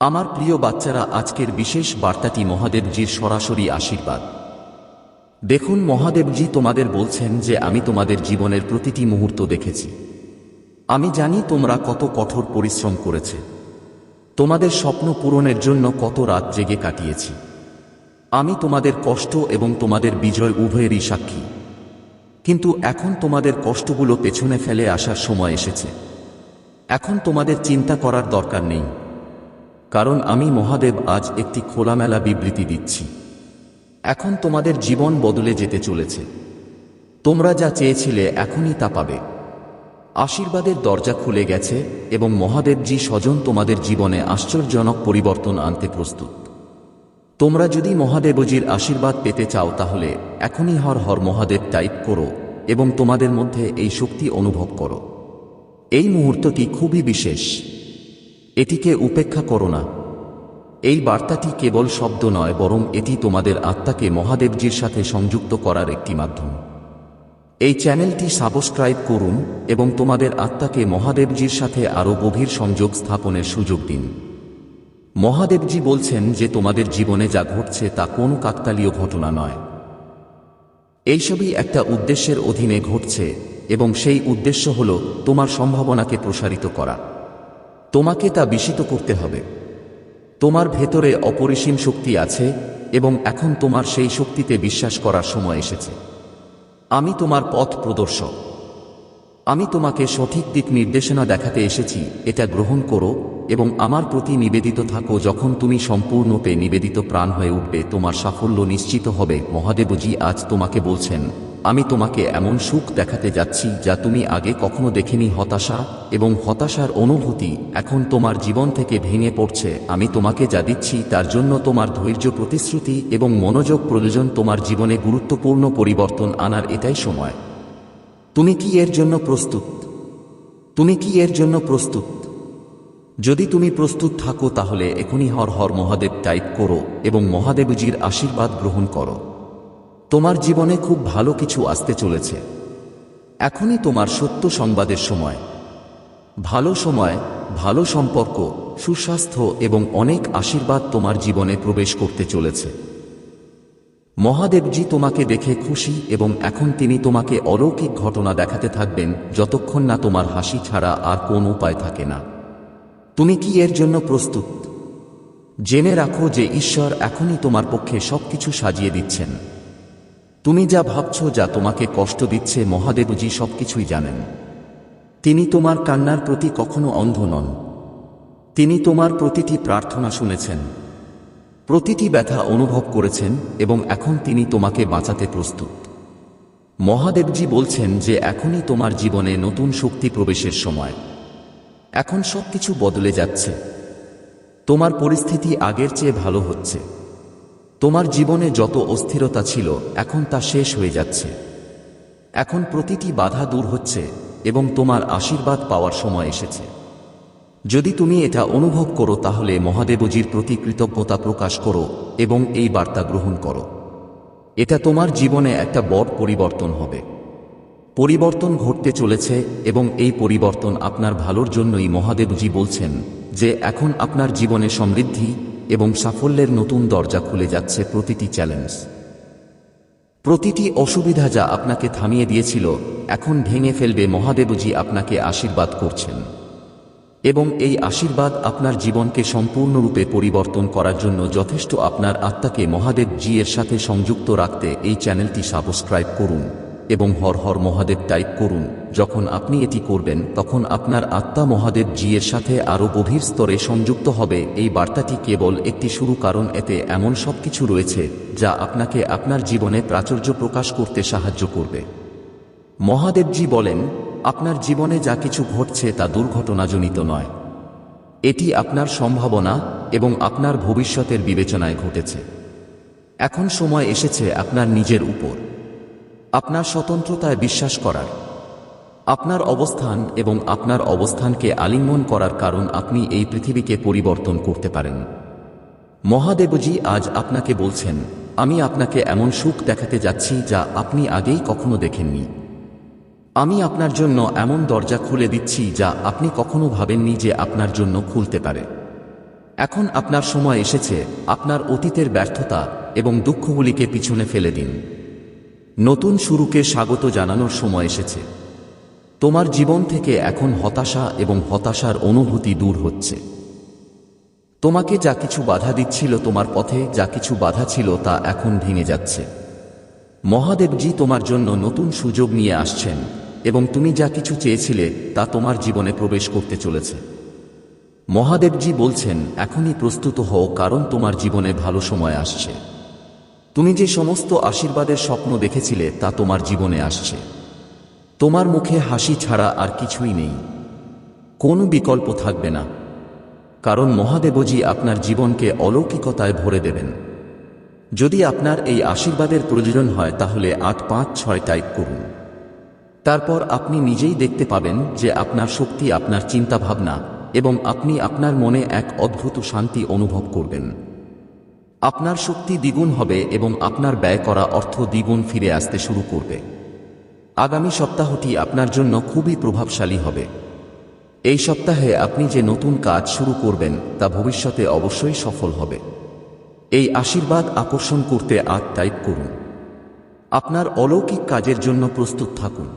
আমার প্রিয় বাচ্চারা, আজকের বিশেষ বার্তাটি মহাদেবজির সরাসরি আশীর্বাদ। দেখুন, মহাদেবজি তোমাদের বলছেন যে আমি তোমাদের জীবনের প্রতিটি মুহূর্ত দেখেছি। আমি জানি তোমরা কত কঠোর পরিশ্রম করেছে। তোমাদের স্বপ্ন পূরণের জন্য কত রাত জেগে কাটিয়েছি। আমি তোমাদের কষ্ট এবং তোমাদের বিজয় উভয়েরই সাক্ষী। কিন্তু এখন তোমাদের কষ্টগুলো পেছনে ফেলে আসার সময় এসেছে। এখন তোমাদের চিন্তা করার দরকার নেই। কারণ আমি মহাদেব আজ একটি খোলামেলা বিবৃতি দিচ্ছি। এখন তোমাদের জীবন বদলে যেতে চলেছে। তোমরা যা চেয়েছিলে এখনই তা পাবে। আশীর্বাদের দরজা খুলে গেছে এবং মহাদেবজি স্বজন তোমাদের জীবনে আশ্চর্যজনক পরিবর্তন আনতে প্রস্তুত। তোমরা যদি মহাদেবজির আশীর্বাদ পেতে চাও তাহলে এখনই হর হর মহাদেব টাইপ করো এবং তোমাদের মধ্যে এই শক্তি অনুভব করো। এই মুহূর্তটি খুবই বিশেষ। এটিকে উপেক্ষা করো না। এই বার্তাটি কেবল শব্দ নয়, বরং এটি তোমাদের আত্মাকে মহাদেবজির সাথে সংযুক্ত করার একটি মাধ্যম। এই চ্যানেলটি সাবস্ক্রাইব করুন এবং তোমাদের আত্মাকে মহাদেবজির সাথে আরও গভীর সংযোগ স্থাপনের সুযোগ দিন। মহাদেবজি বলছেন যে তোমাদের জীবনে যা ঘটছে তা কোনো কাকতালীয় ঘটনা নয়। এইসবই একটা উদ্দেশ্যের অধীনে ঘটছে এবং সেই উদ্দেশ্য হল তোমার সম্ভাবনাকে প্রসারিত করা। তোমাকে তা বিষিত করতে হবে। তোমার ভেতরে অপরিসীম শক্তি আছে এবং এখন তোমার সেই শক্তিতে বিশ্বাস করার সময় এসেছে। আমি তোমার পথ প্রদর্শক। আমি তোমাকে সঠিক দিক নির্দেশনা দেখাতে এসেছি, এটা গ্রহণ করো এবং আমার প্রতি নিবেদিত থাকো যখন তুমি সম্পূর্ণতে নিবেদিত প্রাণ হয়ে উঠবে, তোমার সাফল্য নিশ্চিত হবে। মহাদেবজি আজ তোমাকে বলছেন আমি তোমাকে এমন সুখ দেখাতে যাচ্ছি যা তুমি আগে কখনো দেখেনি হতাশা এবং হতাশার অনুভূতি এখন তোমার জীবন থেকে ভেঙে পড়ছে। আমি তোমাকে যা দিচ্ছি তার জন্য তোমার ধৈর্য প্রতিশ্রুতি এবং মনোযোগ প্রয়োজন তোমার জীবনে গুরুত্বপূর্ণ পরিবর্তন আনার এটাই সময়। তুমি কি এর জন্য প্রস্তুত? তুমি কি এর জন্য প্রস্তুত? যদি তুমি প্রস্তুত থাকো তাহলে এখনই হর হর মহাদেব টাইপ করো এবং মহাদেবজির আশীর্বাদ গ্রহণ করো। তোমার জীবনে খুব ভালো কিছু আসতে চলেছে। এখনই তোমার সত্য সংবাদের সময়। ভালো সময়, ভালো সম্পর্ক, সুস্বাস্থ্য এবং অনেক আশীর্বাদ তোমার জীবনে প্রবেশ করতে চলেছে। মহাদেবজি তোমাকে দেখে খুশি এবং এখন তিনি তোমাকে অলৌকিক ঘটনা দেখাতে থাকবেন, যতক্ষণ না তোমার হাসি ছাড়া আর কোন উপায় থাকে না। তুমি কি এর জন্য প্রস্তুত? জেনে রাখো যে ঈশ্বর এখনই তোমার পক্ষে সবকিছু সাজিয়ে দিচ্ছেন। তুমি যা ভাবছ, যা তোমাকে কষ্ট দিচ্ছে, মহাদেবজি সবকিছুই জানেন। তিনি তোমার কান্নার প্রতি কখনো অন্ধ নন। তিনি তোমার প্রতিটি প্রার্থনা শুনেছেন। প্রতিটি ব্যথা অনুভব করেছেন এবং এখন তিনি তোমাকে বাঁচাতে প্রস্তুত। মহাদেবজি বলছেন যে এখনই তোমার জীবনে নতুন শক্তি প্রবেশের সময়। এখন সবকিছু বদলে যাচ্ছে। তোমার পরিস্থিতি আগের চেয়ে ভালো হচ্ছে। তোমার জীবনে যত অস্থিরতা ছিল, এখন তা শেষ হয়ে যাচ্ছে। এখন প্রতিটি বাধা দূর হচ্ছে এবং তোমার আশীর্বাদ পাওয়ার সময় এসেছে। যদি তুমি এটা অনুভব করো, তাহলে মহাদেবজির প্রতি কৃতজ্ঞতা প্রকাশ করো এবং এই বার্তা গ্রহণ করো। এটা তোমার জীবনে একটা বড় পরিবর্তন হবে। পরিবর্তন ঘটতে চলেছে এবং এই পরিবর্তন আপনার ভালোর জন্যই মহাদেবজি বলছেন যে, এখন আপনার জীবনে সমৃদ্ধি এবং সাফল্যের নতুন দরজা খুলে যাচ্ছে প্রতিটি চ্যালেঞ্জ প্রতিটি অসুবিধা যা আপনাকে থামিয়ে দিয়েছিল, এখন ভেঙে ফেলবে মহাদেবজি আপনাকে আশীর্বাদ করছেন। এবং এই আশীর্বাদ আপনার জীবনকে সম্পূর্ণরূপে পরিবর্তন করার জন্য যথেষ্ট আপনার আত্মাকে মহাদেব জি এর সাথে সংযুক্ত রাখতে এই চ্যানেলটি সাবস্ক্রাইব করুন। এবং হর হর মহাদেব টাইপ করুন। যখন আপনি এটি করবেন, তখন আপনার আত্মা মহাদেব জি এর সাথে আরও গভীর স্তরে সংযুক্ত হবে। এই বার্তাটি কেবল একটি শুরু, কারণ এতে এমন সব কিছু রয়েছে যা আপনাকে আপনার জীবনে প্রাচুর্য প্রকাশ করতে সাহায্য করবে। মহাদেবজি বলেন, আপনার জীবনে যা কিছু ঘটছে তা দুর্ঘটনাজনিত নয়। এটি আপনার সম্ভাবনা এবং আপনার ভবিষ্যতের বিবেচনায় ঘটেছে। এখন সময় এসেছে আপনার নিজের উপর। আপনার স্বতন্ত্রতায় বিশ্বাস করার, আপনার অবস্থান এবং আপনার অবস্থানকে আলিঙ্গন করার কারণ আপনি এই পৃথিবীকে পরিবর্তন করতে পারেন। মহাদেবজি আজ আপনাকে বলছেন, আমি আপনাকে এমন সুখ দেখাতে যাচ্ছি যা আপনি আগেই কখনো দেখেননি। আমি আপনার জন্য এমন দরজা খুলে দিচ্ছি যা আপনি কখনো ভাবেননি যে আপনার জন্য খুলতে পারে। এখন আপনার সময় এসেছে, আপনার অতীতের ব্যর্থতা এবং দুঃখগুলিকে পিছনে ফেলে দিন। নতুন শুরুকে স্বাগত জানানোর সময় এসেছে। তোমার জীবন থেকে এখন হতাশা এবং হতাশার অনুভূতি দূর হচ্ছে। তোমাকে যা কিছু বাধা দিচ্ছিল তোমার পথে, যা কিছু বাধা ছিল তা এখন ভেঙে যাচ্ছে। মহাদেবজি তোমার জন্য নতুন সুযোগ নিয়ে আসছেন এবং তুমি যা কিছু চেয়েছিলে তা তোমার জীবনে প্রবেশ করতে চলেছে। মহাদেবজি বলছেন, এখনই প্রস্তুত হও কারণ তোমার জীবনে ভালো সময় আসছে। তুমি যে সমস্ত আশীর্বাদের স্বপ্ন দেখেছিলে তা তোমার জীবনে আসছে। তোমার মুখে হাসি ছাড়া আর কিছুই নেই। কোনো বিকল্প থাকবে না। কারণ মহাদেবজি আপনার জীবনকে অলৌকিকতায় ভরে দেবেন। যদি আপনার এই আশীর্বাদের প্রয়োজন হয়, তাহলে আট পাঁচ ছয় টাইপ করুন। তারপর আপনি নিজেই দেখতে পাবেন যে আপনার শক্তি, আপনার চিন্তাভাবনা এবং আপনি আপনার মনে এক অদ্ভুত শান্তি অনুভব করবেন। আপনার শক্তি দ্বিগুণ হবে এবং আপনার ব্যয় করা অর্থ দ্বিগুণ ফিরে আসতে শুরু করবে। আগামী সপ্তাহটি আপনার জন্য খুবই প্রভাবশালী হবে। এই সপ্তাহে আপনি যে নতুন কাজ শুরু করবেন, তা ভবিষ্যতে অবশ্যই সফল হবে। এই আশীর্বাদ আকর্ষণ করতে আট টাইপ করুন। আপনার অলৌকিক কাজের জন্য প্রস্তুত থাকুন।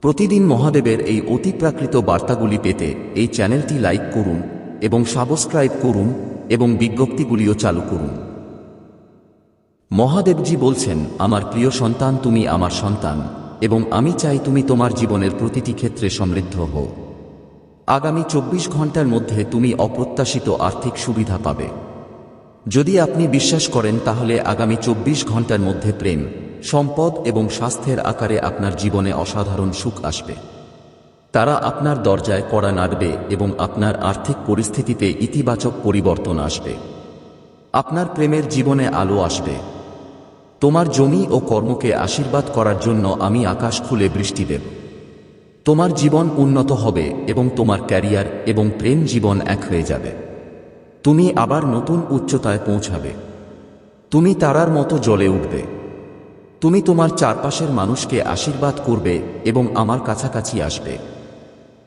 প্রতিদিন মহাদেবের এই অতিপ্রাকৃত বার্তাগুলি পেতে এই চ্যানেলটি লাইক করুন এবং সাবস্ক্রাইব করুন। এবং বিজ্ঞপ্তিগুলিও চালু করুন। মহাদেবজি বলছেন, আমার প্রিয় সন্তান, তুমি আমার সন্তান, এবং আমি চাই তুমি তোমার জীবনের প্রতিটি ক্ষেত্রে সমৃদ্ধ হও। আগামী চব্বিশ ঘণ্টার মধ্যে তুমি অপ্রত্যাশিত আর্থিক সুবিধা পাবে। যদি আপনি বিশ্বাস করেন, তাহলে আগামী চব্বিশ ঘণ্টার মধ্যে প্রেম, সম্পদ এবং স্বাস্থ্যের আকারে আপনার জীবনে অসাধারণ সুখ আসবে। তারা আপনার দরজায় কড়া নাড়বে এবং আপনার আর্থিক পরিস্থিতিতে ইতিবাচক পরিবর্তন আসবে। আপনার প্রেমের জীবনে আলো আসবে। তোমার জমি ও কর্মকে আশীর্বাদ করার জন্য আমি আকাশ খুলে বৃষ্টি দেব। তোমার জীবন উন্নত হবে এবং তোমার ক্যারিয়ার এবং প্রেম জীবন এক হয়ে যাবে। তুমি আবার নতুন উচ্চতায় পৌঁছাবে। তুমি তারার মতো জ্বলে উঠবে। তুমি তোমার চারপাশের মানুষকে আশীর্বাদ করবে এবং আমার কাছাকাছি আসবে।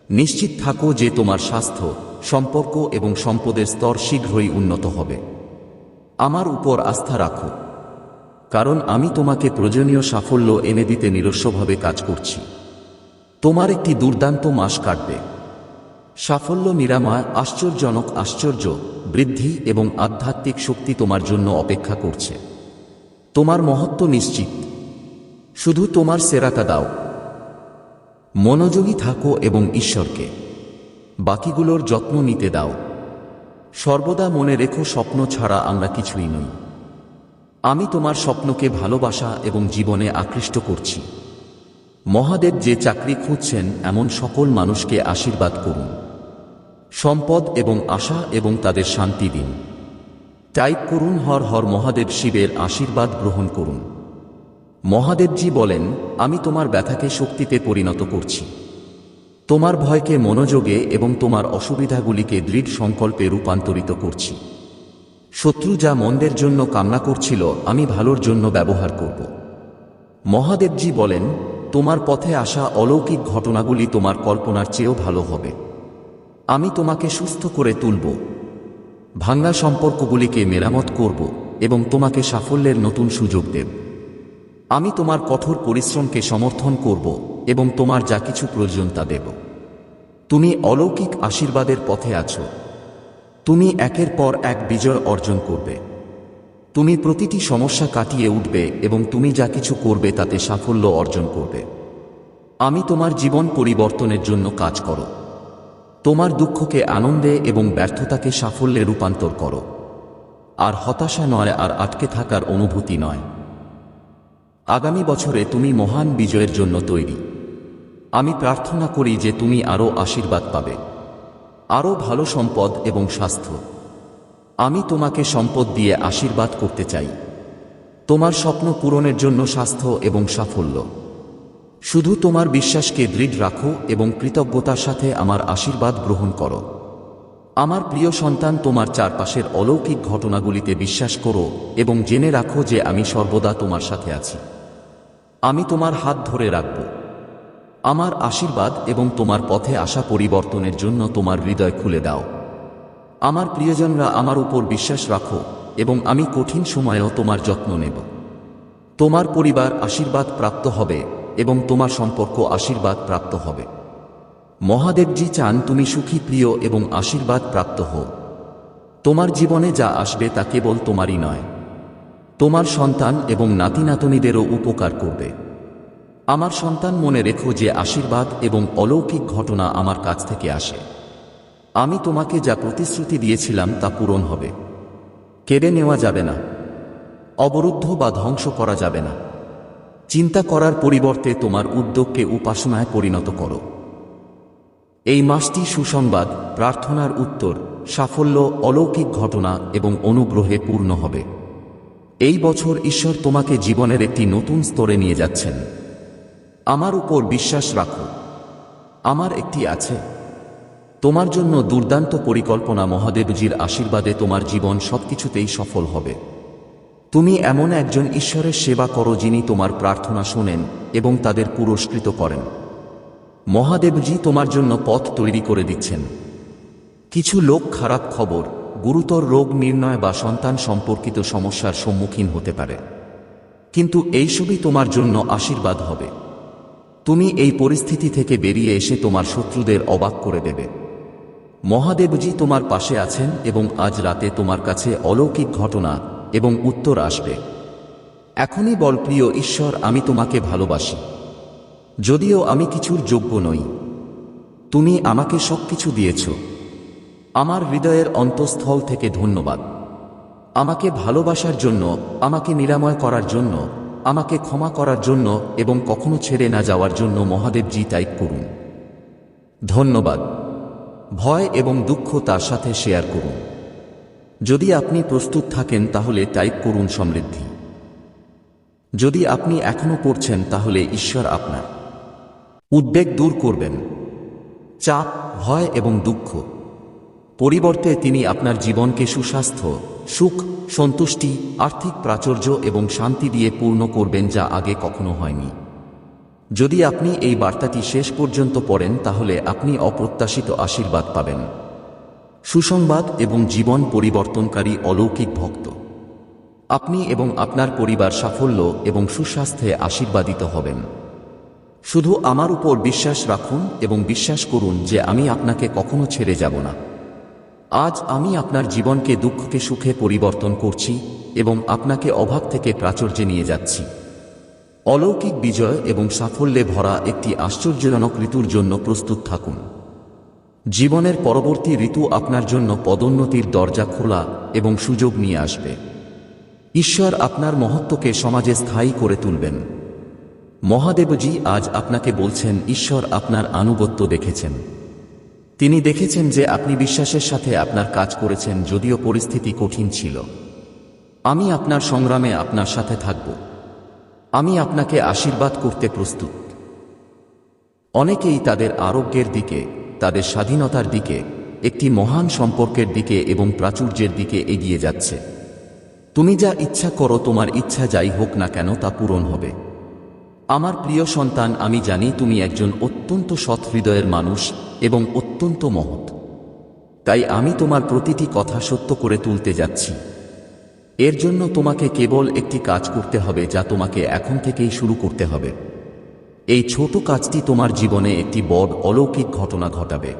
নিশ্চিত থাকো যে তোমার স্বাস্থ্য, সম্পর্ক এবং সম্পদের স্তর শীঘ্রই উন্নত হবে। আমার উপর আস্থা রাখো। কারণ আমি তোমাকে প্রয়োজনীয় সাফল্য এনে দিতে নিরস্বভাবে কাজ করছি। তোমার একটি দুর্দান্ত মাস কাটবে। সাফল্য নিরাময়, আশ্চর্যজনক আশ্চর্য, বৃদ্ধি এবং আধ্যাত্মিক শক্তি তোমার জন্য অপেক্ষা করছে। তোমার মহত্ব নিশ্চিত। শুধু তোমার সেরাটা দাও। মনোযোগী থাকো এবং ঈশ্বরকে। বাকিগুলোর যত্ন নিতে দাও। সর্বদা মনে রেখো স্বপ্ন ছাড়া আমরা কিছুই নই। আমি তোমার স্বপ্নকে ভালোবাসা এবং জীবনে আকৃষ্ট করছি। মহাদেব যে চাকরি খুঁজছেন, এমন সকল মানুষকে আশীর্বাদ করুন। সম্পদ এবং আশা এবং তাদের শান্তি দিন। টাইপ করুন, হর হর মহাদেব শিবের আশীর্বাদ গ্রহণ করুন। মহাদেবজি বলেন, আমি তোমার ব্যথাকে শক্তিতে পরিণত করছি। তোমার ভয়কে মনোযোগে এবং তোমার অসুবিধাগুলিকে দৃঢ় সংকল্পে রূপান্তরিত করছি। শত্রু যা মন্দের জন্য কামনা করছিল, আমি ভালোর জন্য ব্যবহার করব। মহাদেবজি বলেন, তোমার পথে আসা অলৌকিক ঘটনাগুলি তোমার কল্পনার চেয়েও ভালো হবে। আমি তোমাকে সুস্থ করে তুলব। ভাঙ্গা সম্পর্কগুলিকে মেরামত করব এবং তোমাকে সাফল্যের নতুন সুযোগ দেব। আমি তোমার কঠোর পরিশ্রমকে সমর্থন করব এবং তোমার যা কিছু প্রয়োজন তা দেব। তুমি অলৌকিক আশীর্বাদের পথে আছো। তুমি একের পর এক বিজয় অর্জন করবে। তুমি প্রতিটি সমস্যা কাটিয়ে উঠবে এবং তুমি যা কিছু করবে তাতে সাফল্য অর্জন করবে। আমি তোমার জীবন পরিবর্তনের জন্য কাজ করো। তোমার দুঃখকে আনন্দে এবং ব্যর্থতাকে সাফল্যে রূপান্তর করো। আর হতাশা নয় আর আটকে থাকার অনুভূতি নয়। আগামী বছরে তুমি মহান বিজয়ের জন্য তৈরি। আমি প্রার্থনা করি যে তুমি আরও আশীর্বাদ পাবে। আরও ভালো সম্পদ এবং স্বাস্থ্য। আমি তোমাকে সম্পদ দিয়ে আশীর্বাদ করতে চাই। তোমার স্বপ্ন পূরণের জন্য স্বাস্থ্য এবং সাফল্য। শুধু তোমার বিশ্বাসকে দৃঢ় রাখো এবং কৃতজ্ঞতার সাথে আমার আশীর্বাদ গ্রহণ করো। আমার প্রিয় সন্তান, তোমার চারপাশের অলৌকিক ঘটনাগুলিতে বিশ্বাস করো এবং জেনে রাখো যে আমি সর্বদা তোমার সাথে আছি। আমি তোমার হাত ধরে রাখব। আমার আশীর্বাদ এবং তোমার পথে আসা পরিবর্তনের জন্য তোমার হৃদয় খুলে দাও। আমার প্রিয়জনরা আমার উপর বিশ্বাস রাখো এবং আমি কঠিন সময়েও তোমার যত্ন নেব। তোমার পরিবার আশীর্বাদ প্রাপ্ত হবে এবং তোমার সম্পর্ক আশীর্বাদ প্রাপ্ত হবে। মহাদেবজি চান তুমি সুখী, প্রিয় এবং আশীর্বাদ প্রাপ্ত হও। তোমার জীবনে যা আসবে তা কেবল তোমারই নয়। তোমার সন্তান এবং নাতি নাতনিদেরও উপকার করবে। আমার সন্তান মনে রেখো যে আশীর্বাদ এবং অলৌকিক ঘটনা আমার কাছ থেকে আসে। আমি তোমাকে যা প্রতিশ্রুতি দিয়েছিলাম তা পূরণ হবে। কেড়ে নেওয়া যাবে না। অবরুদ্ধ বা ধ্বংস করা যাবে না। চিন্তা করার পরিবর্তে তোমার উদ্যোগকে উপাসনায় পরিণত করো। এই মাসটি সুসংবাদ, প্রার্থনার উত্তর, সাফল্য, অলৌকিক ঘটনা এবং অনুগ্রহে পূর্ণ হবে। এই বছর ঈশ্বর তোমাকে জীবনের একটি নতুন স্তরে নিয়ে যাচ্ছেন। আমার উপর বিশ্বাস রাখো। আমার একটি আছে। তোমার জন্য দুর্দান্ত পরিকল্পনা মহাদেবজির আশীর্বাদে তোমার জীবন সবকিছুতেই সফল হবে। তুমি এমন একজন ঈশ্বরের সেবা করো যিনি তোমার প্রার্থনা শোনেন এবং তাদের পুরস্কৃত করেন। মহাদেবজি তোমার জন্য পথ তৈরি করে দিচ্ছেন। কিছু লোক খারাপ খবর গুরুতর রোগ নির্ণয় বা সন্তান সম্পর্কিত সমস্যার সম্মুখীন হতে পারে। কিন্তু এইসবই তোমার জন্য আশীর্বাদ হবে। তুমি এই পরিস্থিতি থেকে বেরিয়ে এসে তোমার শত্রুদের অবাক করে দেবে। মহাদেবজি তোমার পাশে আছেন এবং আজ রাতে তোমার কাছে অলৌকিক ঘটনা এবং উত্তর আসবে। এখনই বল, প্রিয় ঈশ্বর, আমি তোমাকে ভালোবাসি। যদিও আমি কিছুর যোগ্য নই। তুমি আমাকে সবকিছু দিয়েছ। আমার হৃদয়ের অন্তঃস্থল থেকে ধন্যবাদ। আমাকে ভালোবাসার জন্য, আমাকে নিরাময় করার জন্য, আমাকে ক্ষমা করার জন্য এবং কখনো ছেড়ে না যাওয়ার জন্য মহাদেবজি টাইপ করুন। ধন্যবাদ। ভয় এবং দুঃখ তার সাথে শেয়ার করুন। যদি আপনি প্রস্তুত থাকেন তাহলে টাইপ করুন সমৃদ্ধি। যদি আপনি এখনও করছেন তাহলে ঈশ্বর আপনার। উদ্বেগ দূর করবেন। চাপ, ভয় এবং দুঃখ পরিবর্তে তিনি আপনার জীবনকে সুস্বাস্থ্য, সুখ, সন্তুষ্টি, আর্থিক প্রাচুর্য এবং শান্তি দিয়ে পূর্ণ করবেন যা আগে কখনো হয়নি। যদি আপনি এই বার্তাটি শেষ পর্যন্ত পড়েন, তাহলে আপনি অপ্রত্যাশিত আশীর্বাদ পাবেন। সুসংবাদ এবং জীবন পরিবর্তনকারী অলৌকিক ভক্ত। আপনি এবং আপনার পরিবার সাফল্য এবং সুস্বাস্থ্যে আশীর্বাদিত হবেন। শুধু আমার উপর বিশ্বাস রাখুন এবং বিশ্বাস করুন যে আমি আপনাকে কখনো ছেড়ে যাব না। আজ আমি আপনার জীবনকে দুঃখকে সুখে পরিবর্তন করছি এবং আপনাকে অভাব থেকে প্রাচুর্যে নিয়ে যাচ্ছি। অলৌকিক বিজয় এবং সাফল্যে ভরা একটি আশ্চর্যজনক ঋতুর জন্য প্রস্তুত থাকুন। জীবনের পরবর্তী ঋতু আপনার জন্য পদোন্নতির দরজা খোলা এবং সুযোগ নিয়ে আসবে। ঈশ্বর আপনার মহত্বকে সমাজে স্থায়ী করে তুলবেন। মহাদেবজি আজ আপনাকে বলছেন, ঈশ্বর আপনার আনুগত্য দেখেছেন। তিনি দেখেছেন যে আপনি বিশ্বাসের সাথে আপনার কাজ করেছেন যদিও পরিস্থিতি কঠিন ছিল। আমি আপনার সংগ্রামে আপনার সাথে থাকব। আমি আপনাকে আশীর্বাদ করতে প্রস্তুত। অনেকেই তাদের আরোগ্যের দিকে, তাদের স্বাধীনতার দিকে, একটি মহান সম্পর্কের দিকে এবং প্রাচুর্যের দিকে এগিয়ে যাচ্ছে। তুমি যা ইচ্ছা করো, তোমার ইচ্ছা যাই হোক না কেন তা পূরণ হবে। আমার প্রিয় সন্তান, আমি জানি তুমি একজন অত্যন্ত সৎ হৃদয়ের মানুষ এবং অত্যন্ত মহৎ। তাই আমি তোমার প্রতিটি কথা সত্য করে তুলতে যাচ্ছি। এর জন্য তোমাকে কেবল একটি কাজ করতে হবে যা তোমাকে এখন থেকেই শুরু করতে হবে। এই ছোট কাজটি তোমার জীবনে একটি বড় অলৌকিক ঘটনা ঘটাবে।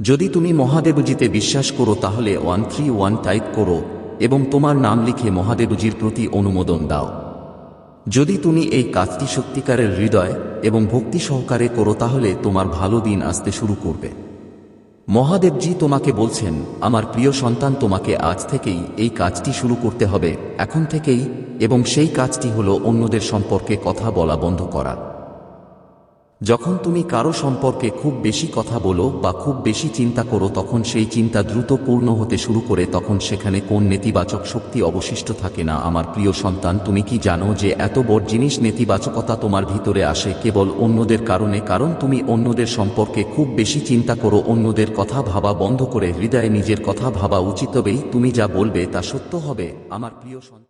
যদি তুমি মহাদেবজিতে বিশ্বাস করো, তাহলে ওয়ান থ্রি ওয়ান টাইপ করো এবং তোমার নাম লিখে মহাদেবজির প্রতি অনুমোদন দাও। যদি তুমি এই কাজটি সত্যিকারের হৃদয় এবং ভক্তি সহকারে করো, তাহলে তোমার ভালো দিন আসতে শুরু করবে। মহাদেবজি তোমাকে বলছেন, আমার প্রিয় সন্তান, তোমাকে আজ থেকেই এই কাজটি শুরু করতে হবে। এখন থেকেই এবং সেই কাজটি হলো অন্যদের সম্পর্কে কথা বলা বন্ধ করা। যখন তুমি কারও সম্পর্কে খুব বেশি কথা বলো বা খুব বেশি চিন্তা করো তখন সেই চিন্তা দ্রুত পূর্ণ হতে শুরু করে তখন সেখানে কোন নেতিবাচক শক্তি অবশিষ্ট থাকে না। আমার প্রিয় সন্তান, তুমি কি জানো যে এত বড় জিনিস নেতিবাচকতা তোমার ভিতরে আসে কেবল অন্যদের কারণে? কারণ তুমি অন্যদের সম্পর্কে খুব বেশি চিন্তা করো, অন্যদের কথা ভাবা বন্ধ করে হৃদয়ে নিজের কথা ভাবা উচিত হবেই। তুমি যা বলবে তা সত্য হবে। আমার প্রিয় সন্তান